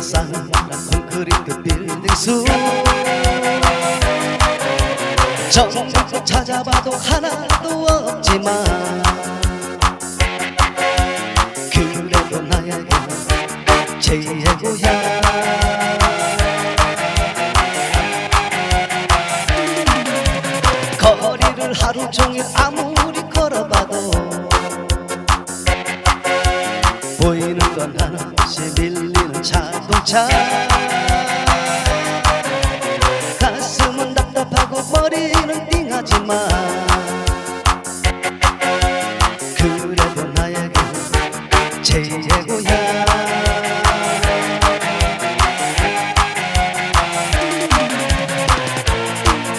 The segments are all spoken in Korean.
건 싸늘한 콘크리트 빌딩 수. 전국 찾아봐도 하나도 없지만 그래도 나에게 제2의 고향. 거리를 하루 종일 아무리 걸어 차 가슴은 답답하고 머리는 띵하지만 그래도 나에게 제2의 고향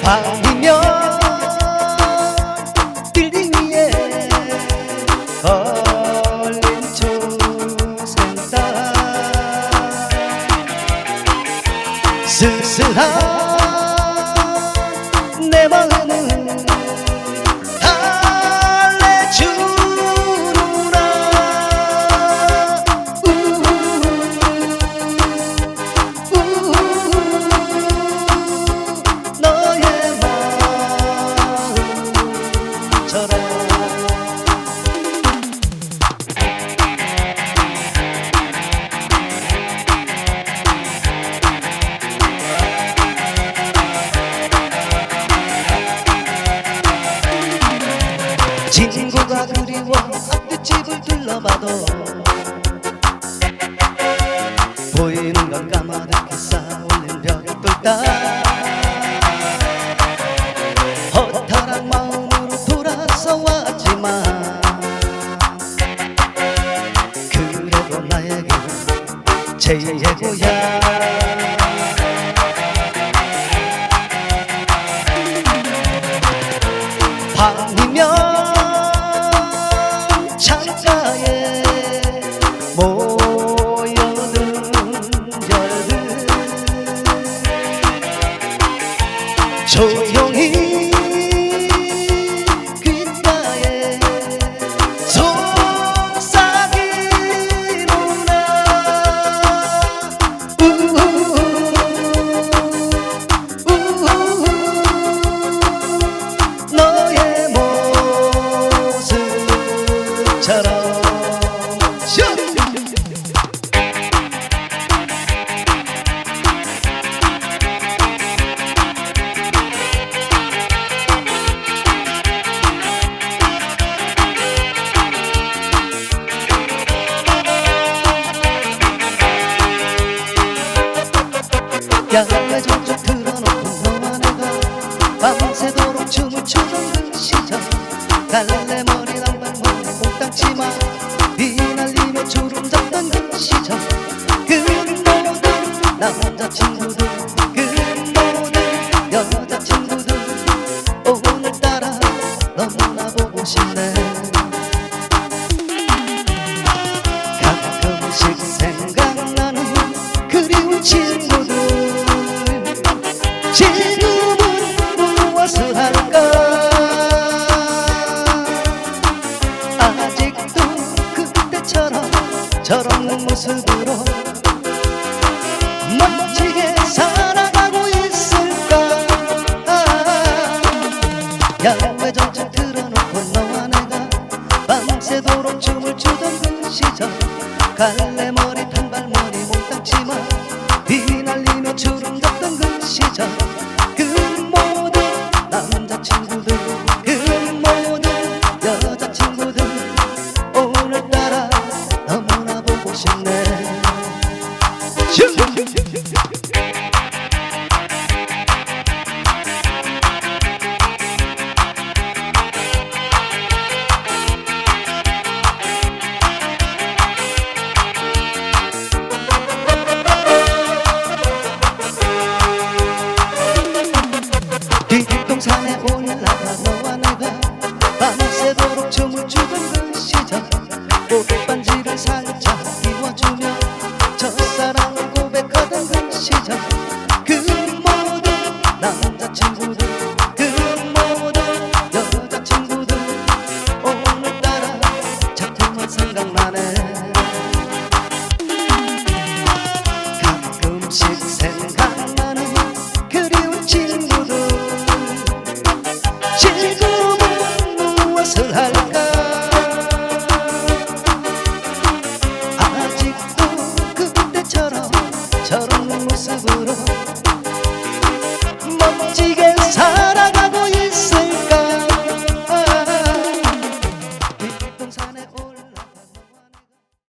밤이면 빌딩 위에 걸 쓸쓸한 내 마음은 친구가 그리워 앞뒷집을 둘러봐도 보이는 건 까마득히 쌓아올린 벽돌 허탈한 마음으로 돌아서 왔지만 그래도 나에게 제2의 고향 야외 저쪽 틀어놓고 너와 내가 밤새도록 춤을 추던 그 시절. 갈래 머리 낭발머리 몽땅치마. 비날리며 주름 잡던 그 시절. 그 모든 남자친구들. 그 모든 여자친구들. 오늘따라 너무나 보고 싶네 모습으로 멋지게 살아가고 있을까? 야외 전체 틀어놓고 너와 내가 밤새도록 춤을 추던 그 시절. 갈래 머리 단발머리 몽땅치마 비날리며 주름 잡던 그 시절. 그 남자친구들 그 모든 여자친구들 오늘따라 너무나 보고 싶네. 뒷동산에 올 멋지게 살